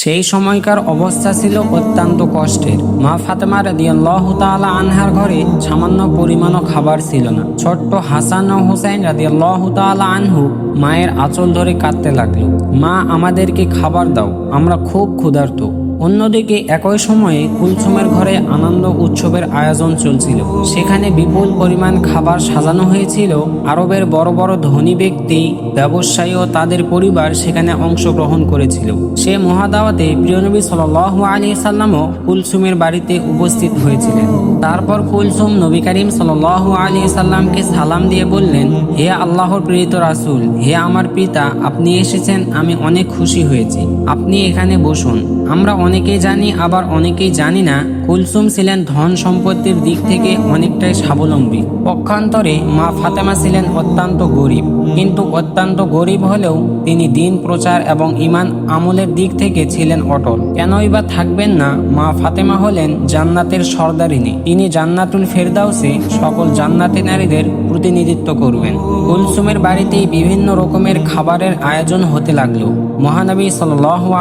সেই সময়কার অবস্থা ছিল অত্যন্ত কষ্টের। মা ফাতেমা রাদিয়াল্লাহ তালা আনহার ঘরে সামান্য পরিমাণও খাবার ছিল না। ছোট্ট হাসান ও হুসাইন রাদিয়াল্লাহ তালা আনহু মায়ের আঁচল ধরে কাঁদতে লাগল। মা, আমাদেরকে খাবার দাও, আমরা খুব ক্ষুধার্ত। অন্যদিকে একই সময়ে কুলসুমের ঘরে আনন্দ উৎসবের আয়োজন চলছিল। সেখানে বিপুল পরিমাণ খাবার সাজানো হয়েছিল। আরবের বড় বড় ধনী ব্যক্তি, ব্যবসায়ী ও তাদের পরিবার সেখানে অংশগ্রহণ করেছিল। সে মহাদাওয়াতে প্রিয়নবী সাল আলী সাল্লামও কুলসুমের বাড়িতে উপস্থিত হয়েছিলেন। তারপর কুলসুম নবী করিম সাল আলী সাল্লামকে সালাম দিয়ে বললেন, হে আল্লাহর প্রেরিত রাসুল, হে আমার পিতা, আপনি এসেছেন, আমি অনেক খুশি হয়েছি। আপনি এখানে বসুন। আমরা অনেকেই জানি, আবার অনেকেই জানি না, কুলসুম ছিলেন ধন সম্পত্তির দিক থেকে অনেকটাই স্বাবলম্বী। পক্ষান্তরে মা ফাতেমা ছিলেন অত্যন্ত গরিব। কিন্তু অত্যন্ত গরিব হলেও তিনি দিন প্রচার এবং ইমান আমলের দিক থেকে ছিলেন অটল। কেনই বা থাকবেন না, মা ফাতেমা হলেন জান্নাতের সর্দারিনী। তিনি জান্নাতুল ফেরদাউসে সকল জান্নাতি নারীদের প্রতিনিধিত্ব করবেন। কুলসুমের বাড়িতেই বিভিন্ন রকমের খাবারের আয়োজন হতে লাগল। মহানবী সাল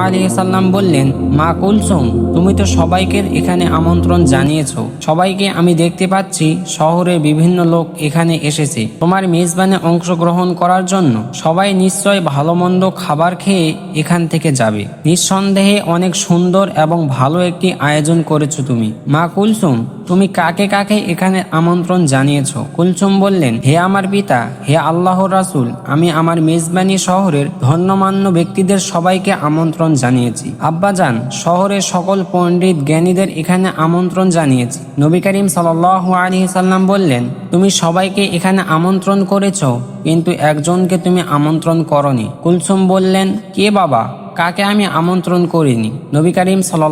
আলী সাল্লাম বললেন, মা কুলসুম, তুমি তো সবাইকে এখানে আমন্ত্রণ জানিয়েছ। সবাইকে আমি দেখতে পাচ্ছি শহরের বিভিন্ন লোক এখানে এসেছে। তোমার মেজবানে অংশগ্রহণ করার জন্য সবাই নিশ্চয় ভালো মন্দ খাবার খেয়ে এখান থেকে যাবে। নিঃসন্দেহে অনেক সুন্দর এবং ভালো একটি আয়োজন করেছ তুমি। মা কুলসুম তুমি কাকে কাকে এখানে আমন্ত্রণ জানিয়েছ? কুলসুম বললেন, হে আমার পিতা, হে আল্লাহ রাসূল, আমি আমার মেজবানি শহরের ধন্যমান্য ব্যক্তিদের সবাইকে আমন্ত্রণ জানিয়েছি। আব্বাজান শহরের সকল পণ্ডিত জ্ঞানীদের এখানে আমন্ত্রণ জানিয়েছি। নবী করিম সাল সাল্লাম বললেন, তুমি সবাইকে এখানে আমন্ত্রণ করেছ, কিন্তু একজনকে তুমি আমন্ত্রণ করনি। কুলসুম বললেন, কে বাবা? কাকে আমি আমন্ত্রণ করিনি? নবী করিম সাল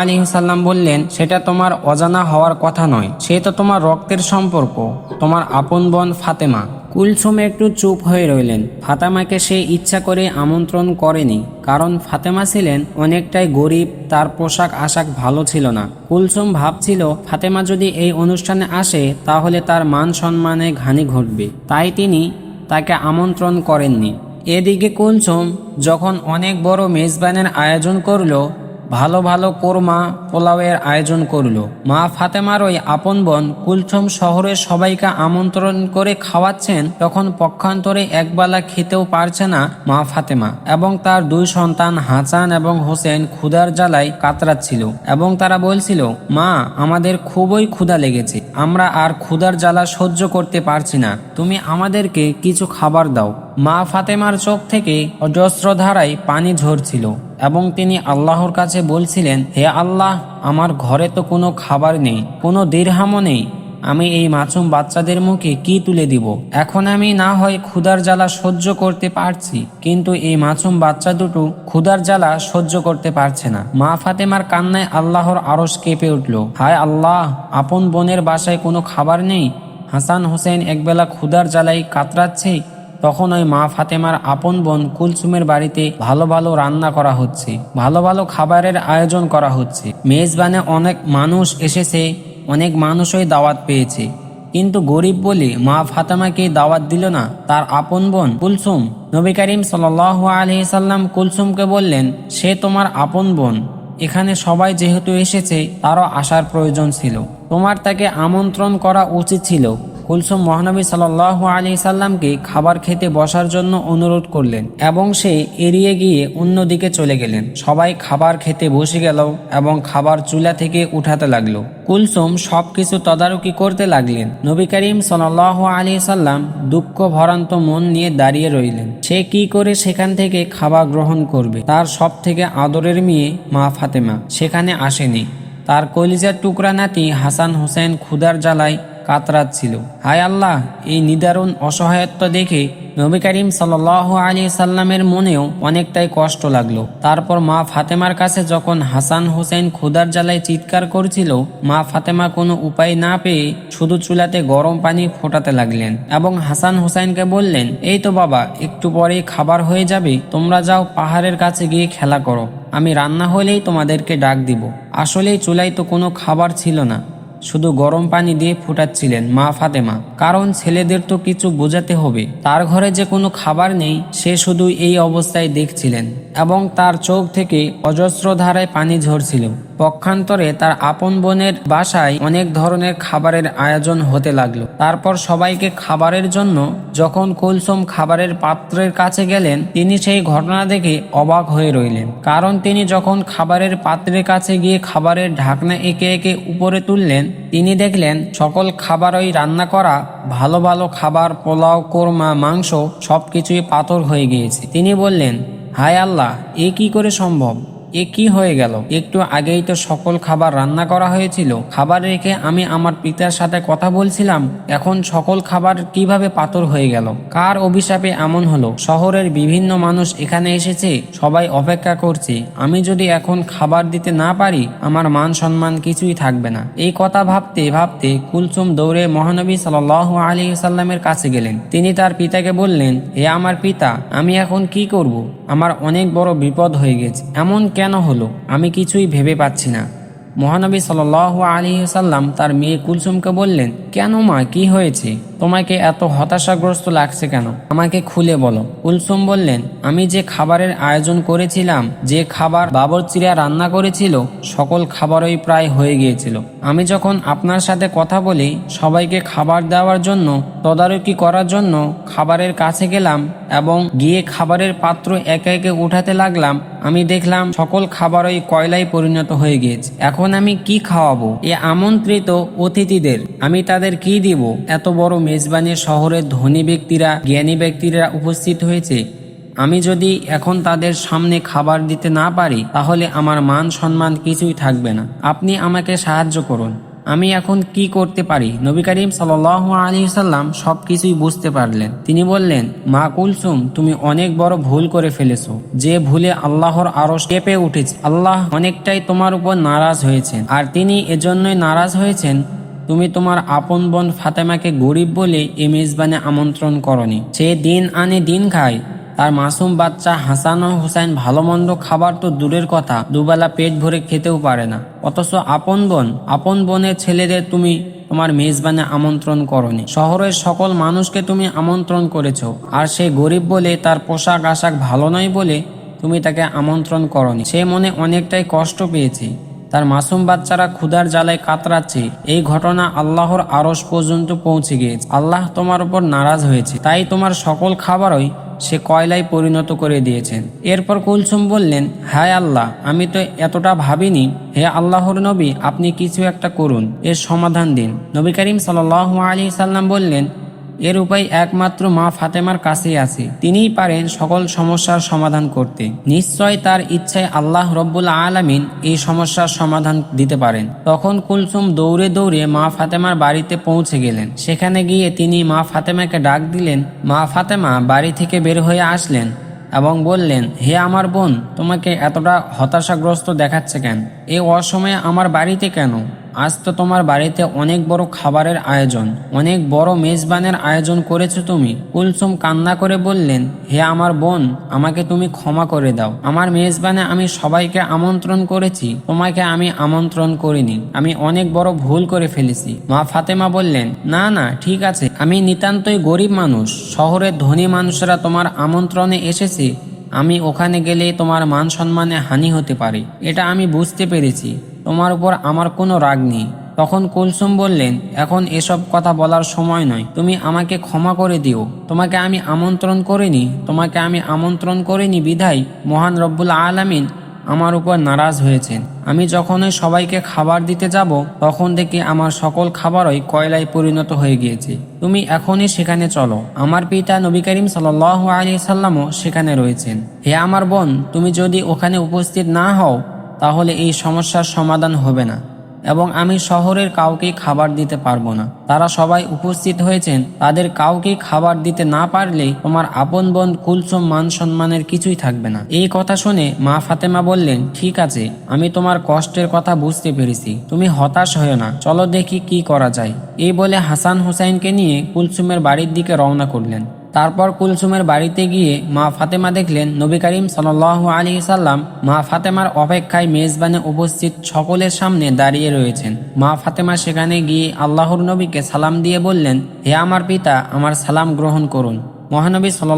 আলী সাল্লাম বললেন, সেটা তোমার অজানা হওয়ার কথা নয়। সে তো তোমার রক্তের সম্পর্ক, তোমার আপন বোন ফাতেমা। কুলসুম একটু চুপ হয়ে রইলেন। ফাতেমাকে সে ইচ্ছা করে আমন্ত্রণ করেনি, কারণ ফাতেমা ছিলেন অনেকটাই গরিব, তার পোশাক আশাক ভালো ছিল না। কুলসুম ভাবছিল, ফাতেমা যদি এই অনুষ্ঠানে আসে, তাহলে তার মান সম্মানে ঘানি ঘটবে। তাই তিনি তাকে আমন্ত্রণ করেননি। এদিকে কুলসুম যখন অনেক বড় মেজবানের আয়োজন করল, ভালো ভালো কোরমা পোলাওয়ের আয়োজন করল। মা ফাতেমার ওই আপন বোন কুলসুম শহরের সবাইকে আমন্ত্রণ করে খাওয়াচ্ছেন, তখন পক্ষান্তরে একবেলা খেতেও পারছে না মা ফাতেমা এবং তার দুই সন্তান হাসান এবং হোসেন ক্ষুধার জ্বালায় কাতরাচ্ছিল এবং তারা বলছিল, মা, আমাদের খুবই ক্ষুধা লেগেছে। আমরা আর ক্ষুধার জ্বালা সহ্য করতে পারছি না। তুমি আমাদেরকে কিছু খাবার দাও। মা ফাতেমার চোখ থেকে অজস্র ধারায় পানি ঝরছিল এবং তিনি আল্লাহর কাছে বলছিলেন, হে আল্লাহ, আমার ঘরে তো কোনো খাবার নেই, কোনো দীর্হামও নেই। আমি এই মাসুম বাচ্চাদের মুখে কি তুলে দিব? এখন আমি না হয় ক্ষুধার জ্বালা সহ্য করতে পারছি, কিন্তু এই মাসুম বাচ্চা দুটো ক্ষুধার জ্বালা সহ্য করতে পারছে না। মা ফাতেমার কান্নায় আল্লাহর আরস কেঁপে উঠল। হায় আল্লাহ, আপন বোনের বাসায় কোনো খাবার নেই? হাসান হোসেন একবেলা ক্ষুধার জ্বালায় কাতরাচ্ছে, তখন ওই মা ফাতেমার আপন বোন কুলসুমের বাড়িতে ভালো ভালো রান্না করা হচ্ছে, ভালো ভালো খাবারের আয়োজন করা হচ্ছে। মেজবানে অনেক মানুষ এসেছে অনেক মানুষই দাওয়াত পেয়েছে। কিন্তু গরিব বলে মা ফাতেমাকে দাওয়াত দিল না, তার আপন বোন কুলসুম। নবী করিম সাল আলি সাল্লাম কুলসুমকে বললেন, সে তোমার আপন বোন। এখানে সবাই যেহেতু এসেছে, তারও আসার প্রয়োজন ছিল। তোমার তাকে আমন্ত্রণ করা উচিত ছিল। কুলসুম মহানবী সাল আলী সাল্লামকে খাবার খেতে বসার জন্য অনুরোধ করলেন এবং সে এড়িয়ে গিয়ে অন্যদিকে চলে গেলেন। সবাই খাবার খেতে বসে গেল এবং খাবার চুলা থেকে উঠাতে লাগল। কুলসুম সবকিছু তদারকি করতে লাগলেন। নবী করিম সাল আলী সাল্লাম দুঃখ ভরান্ত মন নিয়ে দাঁড়িয়ে রইলেন। সে কি করে সেখান থেকে খাবার গ্রহণ করবে? তার সব থেকে আদরের মেয়ে মা ফাতেমা। সেখানে আসেনি। তার কলিজার টুকরা নাতি হাসান হোসেন ক্ষুদার জ্বালায় কাতরাচ্ছিল হায় আল্লাহ, এই নিদারুণ অসহায়ত্ব দেখে নবী করিম সাল আলী সাল্লামের মনেও অনেকটাই কষ্ট লাগল। তারপর মা ফাতেমার কাছে যখন হাসান হোসেন ক্ষুদার জ্বালায় চিৎকার করছিল, মা ফাতেমা কোনো উপায় না পেয়ে শুধু চুলাতে গরম পানি ফোটাতে লাগলেন এবং হাসান হোসেনকে বললেন, এই তো বাবা, একটু পরেই খাবার হয়ে যাবে, তোমরা যাও পাহাড়ের কাছে গিয়ে খেলা করো। আমি রান্না হলেই তোমাদেরকে ডাক দিব। আসলেই চুলায় তো কোনো খাবার ছিল না। শুধু গরম পানি দিয়ে ফুটাচ্ছিলেন মা ফাতেমা। কারণ ছেলেদের তো কিছু বোঝাতে হবে। তার ঘরে যে কোনো খাবার নেই, সে শুধু এই অবস্থায় দেখছিলেন এবং তার চোখ থেকে অজস্র ধারায় পানি ঝরছিল। পক্ষান্তরে তার আপন বোনের বাসায় অনেক ধরনের খাবারের আয়োজন হতে লাগল। তারপর সবাইকে খাবারের জন্য যখন কুলসুম খাবারের পাত্রের কাছে গেলেন, তিনি সেই ঘটনা দেখে অবাক হয়ে রইলেন। কারণ তিনি যখন খাবারের পাত্রের কাছে গিয়ে খাবারের ঢাকনা একে একে উপরে তুললেন তিনি দেখলেন, সকল খাবারই রান্না করা, ভালো ভালো খাবার, পোলাও, কোরমা, মাংস, সবকিছুই পাথর হয়ে গিয়েছে। তিনি বললেন, হায় আল্লাহ, এ কি করে সম্ভব? এ কি হয়ে গেল? একটু আগেই তো সকল খাবার রান্না করা হয়েছিল। খাবার রেখে আমি আমার পিতার সাথে কথা বলছিলাম, এখন সকল খাবার কীভাবে পাথর হয়ে গেল? কার অভিশাপে এমন হলো? শহরের বিভিন্ন মানুষ এখানে এসেছে, সবাই অপেক্ষা করছে। আমি যদি এখন খাবার দিতে না পারি, আমার মান সম্মান কিছুই থাকবে না। এই কথা ভাবতে ভাবতে কুলসুম দৌড়ে মহানবী সাল আলী সাল্লামের কাছে গেলেন। তিনি তার পিতাকে বললেন, হে আমার পিতা, আমি এখন কি করব? আমার অনেক বড় বিপদ হয়ে গেছে। এমন কেন হলো? আমি কিছুই ভেবে পাচ্ছি না। মহানবী সাল আলী সাল্লাম তার মেয়ে কুলসুমকে বললেন, কেন মা, কি হয়েছে? তোমাকে এত হতাশাগ্রস্ত লাগছে কেন? আমাকে খুলে বলো। কুলসুম বললেন, আমি যে খাবারের আয়োজন করেছিলাম, যে খাবার বাবরচিরা রান্না করেছিল, সকল খাবারই প্রায় হয়ে গিয়েছিল। আমি যখন আপনার সাথে কথা বলি, সবাইকে খাবার দেওয়ার জন্য, তদারকি করার জন্য খাবারের কাছে গেলাম এবং গিয়ে খাবারের পাত্র একে একে উঠাতে লাগলাম, আমি দেখলাম সকল খাবারই কয়লায় পরিণত হয়ে গিয়েছে। এখন আমি কি খাওয়াবো? এ আমন্ত্রিত অতিথিদের, আমি তাদের কি দিব? এত বড় মেজবানি শহরের ধনী ব্যক্তিরা, জ্ঞানী ব্যক্তিরা উপস্থিত হয়েছে। আমি যদি এখন তাদের সামনে খাবার দিতে না পারি, তাহলে আমার মান সম্মান কিছুই থাকবে না। আপনি আমাকে সাহায্য করুন। আমি এখন কি করতে পারি? নবী করিম সাল আলী সাল্লাম সব কিছুই বুঝতে পারলেন। তিনি বললেন, মা কুলসুম, তুমি অনেক বড় ভুল করে ফেলেছো। যে ভুলে আল্লাহর আরও কেঁপে উঠেছে, আল্লাহ অনেকটাই তোমার উপর নারাজ হয়েছেন। আর তিনি এজন্যই নারাজ হয়েছেন তুমি তোমার আপন বোন ফাতেমাকে গরিব বলে এ মেজবানে আমন্ত্রণ করনি। সে দিন আনে দিন খায়। তার মাসুম বাচ্চা হাসান ও হুসাইন ভালো মন্দ খাবার তো দূরের কথা, দুবেলা পেট ভরে খেতেও পারে না। অথচ আপন বোন, আপন বোনের ছেলেদের তুমি তোমার মেজবানে আমন্ত্রণ করনি। শহরের সকল মানুষকে তুমি আমন্ত্রণ করেছ। আর সে গরিব বলে তার পোশাক আশাক ভালো নয় বলে তুমি তাকে আমন্ত্রণ করনি। সে মনে অনেকটাই কষ্ট পেয়েছে। তার মাসুম বাচ্চারা ক্ষুধার জ্বালায় কাতরাচ্ছে। এই ঘটনা আল্লাহর আরস পর্যন্ত পৌঁছে গিয়েছে। আল্লাহ তোমার উপর নারাজ হয়েছে। তাই তোমার সকল খাবারই সে কয়লায় পরিণত করে দিয়েছেন। এরপর কুলসুম বললেন, হায় আল্লাহ, আমি তো এতটা ভাবিনি। হে আল্লাহর নবী, আপনি কিছু একটা করুন। এর সমাধান দিন। নবী করিম সাল আলী সাল্লাম বললেন এর উপায় একমাত্র মা ফাতেমার কাছেই আছে। তিনিই পারেন সকল সমস্যার সমাধান করতে। নিশ্চয় তার ইচ্ছায় আল্লাহ রব্বুল আলামিন এই সমস্যার সমাধান দিতে পারেন। তখন কুলসুম দৌড়ে দৌড়ে মা ফাতেমার বাড়িতে পৌঁছে গেলেন। সেখানে গিয়ে তিনি মা ফাতেমাকে ডাক দিলেন, মা ফাতেমা, বাড়ি থেকে বের হয়ে আসলেন এবং বললেন, হে আমার বোন, তোমাকে এতটা হতাশাগ্রস্ত দেখাচ্ছে কেন? এই অসময়ে আমার বাড়িতে কেন? আজ তো তোমার বাড়িতে অনেক বড় খাবারের আয়োজন, অনেক বড় মেজবানের আয়োজন করেছ তুমি। কুলসুম কান্না করে বললেন, হে আমার বোন, আমাকে তুমি ক্ষমা করে দাও। আমার মেজবানে আমি সবাইকে আমন্ত্রণ করেছি, তোমাকে আমি আমন্ত্রণ করিনি। আমি অনেক বড় ভুল করে ফেলেছি। মা ফাতেমা বললেন, না না, ঠিক আছে। আমি নিতান্তই গরিব মানুষ শহরের ধনী মানুষরা তোমার আমন্ত্রণে এসেছে। আমি ওখানে গেলে তোমার মান সম্মানে হানি হতে পারে। এটা আমি বুঝতে পেরেছি। তোমার উপর আমার কোনো রাগ নেই। তখন কুলসুম বললেন, এখন এসব কথা বলার সময় নয়। তুমি আমাকে ক্ষমা করে দিও। তোমাকে আমি আমন্ত্রণ করিনি। তোমাকে আমি আমন্ত্রণ করিনি, বিধায় মহান রব্বুল আলামিন আমার উপর নারাজ হয়েছেন। আমি যখনই সবাইকে খাবার দিতে যাব, তখন দেখি আমার সকল খাবারই কয়লায় পরিণত হয়ে গিয়েছে। তুমি এখনই সেখানে চলো। আমার পিতা নবী করিম সাল আলী সাল্লামও সেখানে রয়েছেন। হে আমার বোন, তুমি যদি ওখানে উপস্থিত না হও তাহলে এই সমস্যার সমাধান হবে না। এবং আমি শহরের কাউকে খাবার দিতে পারব না। তারা সবাই উপস্থিত হয়েছেন। তাদের কাউকে খাবার দিতে না পারলে তোমার আপন বোন কুলসুম মান সম্মানের কিছুই থাকবে না। এই কথা শুনে মা ফাতেমা বললেন, ঠিক আছে, আমি তোমার কষ্টের কথা বুঝতে পেরেছি। তুমি হতাশ হয়েও না। চলো দেখি কি করা যায়। এই বলে হাসান হুসাইনকে নিয়ে কুলসুমের বাড়ির দিকে রওনা করলেন। তারপর কুলসুমের বাড়িতে গিয়ে মা ফাতেমা দেখলেন, নবী করিম সাল আলী সাল্লাম মা ফাতেমার অপেক্ষায় মেজবানে উপস্থিত সকলের সামনে দাঁড়িয়ে রয়েছেন। মা ফাতেমা সেখানে গিয়ে আল্লাহর নবীকে সালাম দিয়ে বললেন, হে আমার পিতা, আমার সালাম গ্রহণ করুন। মহানবী সাল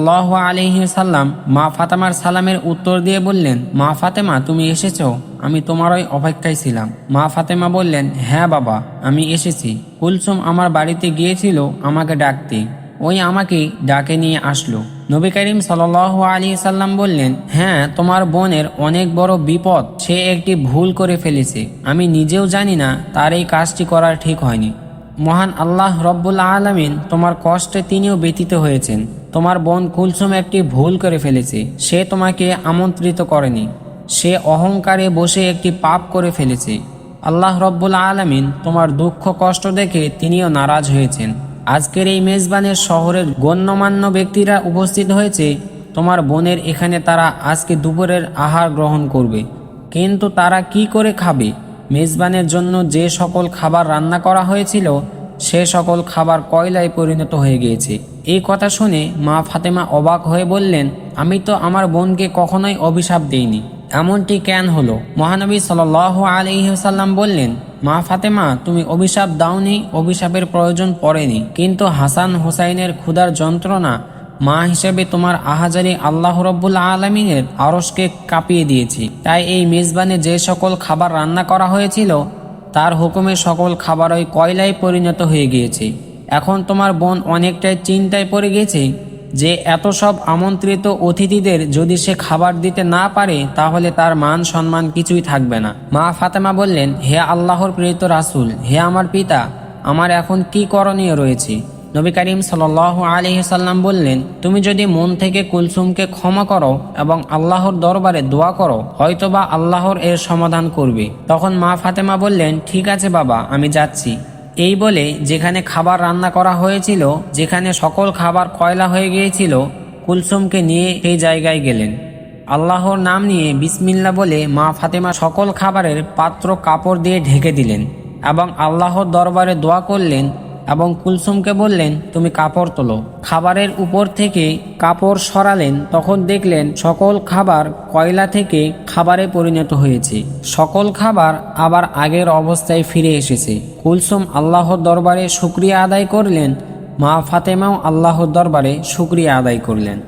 আলহি সাল্লাম মা ফাতেমার সালামের উত্তর দিয়ে বললেন, মা ফাতেমা, তুমি এসেছ? আমি তোমারই অপেক্ষায় ছিলাম। মা ফাতেমা বললেন হ্যাঁ বাবা, আমি এসেছি। কুলসুম আমার বাড়িতে গিয়েছিল, আমাকে ডাকতে। ওই আমাকে ডাকে নিয়ে আসলো। নবী করিম সাল আলী সাল্লাম বললেন হ্যাঁ তোমার বোনের অনেক বড় বিপদ, সে একটি ভুল করে ফেলেছে। আমি নিজেও জানি না তার এই কাজটি করা ঠিক হয়নি। মহান আল্লাহ রব্বুল আলমিন তোমার কষ্টে তিনিও ব্যতীত হয়েছেন। তোমার বোন কুলসুম একটি ভুল করে ফেলেছে। সে তোমাকে আমন্ত্রিত করেনি। সে অহংকারে বসে একটি পাপ করে ফেলেছে। আল্লাহ রব্বুল আলমিন তোমার দুঃখ কষ্ট দেখে তিনিও নারাজ হয়েছেন। আজকের এই মেজবানের শহরের গণ্যমান্য ব্যক্তিরা উপস্থিত হয়েছে। তোমার বোনের এখানে তারা আজকে দুপুরের আহার গ্রহণ করবে। কিন্তু তারা কি করে খাবে? মেজবানের জন্য যে সকল খাবার রান্না করা হয়েছিল, সে সকল খাবার কয়লায় পরিণত হয়ে গিয়েছে। এই কথা শুনে মা ফাতেমা অবাক হয়ে বললেন, আমি তো আমার বোনকে কখনোই অভিশাপ দেইনি। এমনটি কেন হলো? মহানবী সাল আলিহাল্লাম বললেন মা ফাতেমা, তুমি অভিশাপ দাওনি, অভিশাপের প্রয়োজন পড়েনি। কিন্তু হাসান হোসাইনের ক্ষুধার যন্ত্রণা মা হিসেবে তোমার আহাজারি আল্লাহ রব্বুল আলমিনের আরসকে কাঁপিয়ে দিয়েছি। তাই এই মেজবানে যে সকল খাবার রান্না করা হয়েছিল, তার হুকুমে সকল খাবার ওই কয়লায় পরিণত হয়ে গিয়েছে। এখন তোমার বোন অনেকটাই চিন্তায় পড়ে গেছে যে এত সব আমন্ত্রিত অতিথিদের যদি সে খাবার দিতে না পারে, তাহলে তার মান সম্মান কিছুই থাকবে না। মা ফাতেমা বললেন, হে আল্লাহর প্রেরিত রাসুল, হে আমার পিতা, আমার এখন কি করণীয় রয়েছে? নবী করিম সাল আলী সাল্লাম বললেন, তুমি যদি মন থেকে কুলসুমকে ক্ষমা করো এবং আল্লাহর দরবারে দোয়া করো, হয়তোবা আল্লাহর এর সমাধান করবে। তখন মা ফাতেমা বললেন, ঠিক আছে বাবা, আমি যাচ্ছি। এই বলে যেখানে খাবার রান্না করা হয়েছিল, যেখানে সকল খাবার কয়লা হয়ে গিয়েছিল, কুলসুমকে নিয়ে সেই জায়গায় গেলেন। আল্লাহর নাম নিয়ে বিসমিল্লা বলে মা ফাতেমা সকল খাবারের পাত্র কাপড় দিয়ে ঢেকে দিলেন এবং আল্লাহর দরবারে দোয়া করলেন এবং কুলসুমকে বললেন, তুমি কাপড় তোলো। খাবারের উপর থেকে কাপড় সরালেন, তখন দেখলেন সকল খাবার কয়লা থেকে খাবারে পরিণত হয়েছে। সকল খাবার আবার আগের অবস্থায় ফিরে এসেছে। কুলসুম আল্লাহর দরবারে শুক্রিয়া আদায় করলেন, মা ফাতেমাও আল্লাহর দরবারে শুক্রিয়া আদায় করলেন।